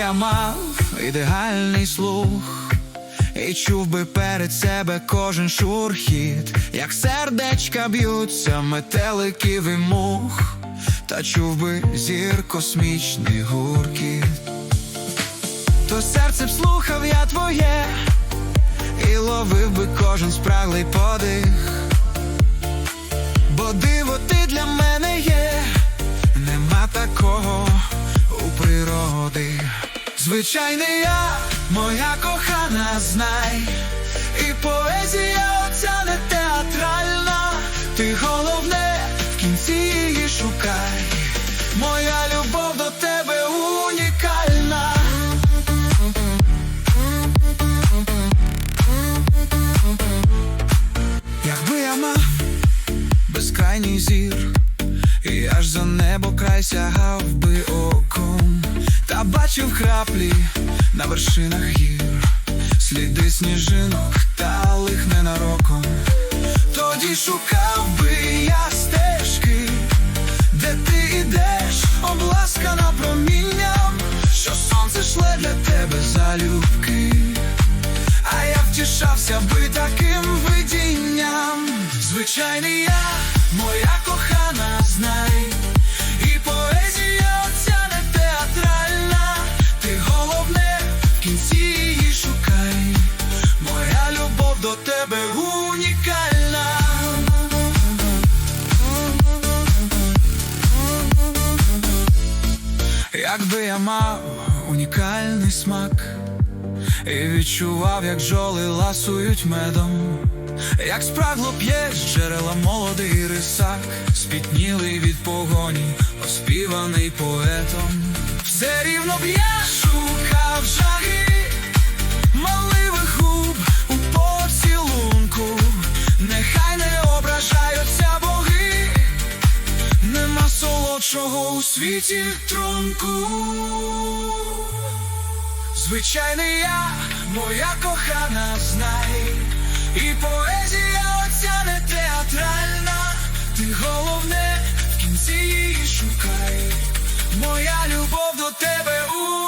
я мав ідеальний слух, і чув би перед себе кожен шурхіт, як сердечка б'ються, метеликів і мух, та чув би зір космічний гуркіт, то серце б слухав я твоє, і ловив би кожен спраглий подих, бо диво ти для мене Звичайний я, моя кохана, знай, і поезія оця не театральна, ти головне в кінці її шукай, моя любов до тебе унікальна. Якби я мав безкрайній зір, і аж за небо край сягав би оком, та бачив краплі на вершинах гір, сліди сніжинок та лих ненароком. Тоді шукав би я стежки, де ти ідеш, обласкана промінням, що сонце шле для тебе залюбки. А я втішався би таким видінням. Звичайний я, моя кохана, знай, до тебе унікальна. Якби я мав унікальний смак. І відчував, як жоли ласують медом, як спрагло п'є з джерела молодий рисак, спітнілий від погоні, оспіваний поетом. Все рівно б я шукав жаги, найдорожчого у світі тронку. Звичайний я, моя кохана, знай, і поезія оця не театральна, ти головне в кінці її шукай, моя любов до тебе у.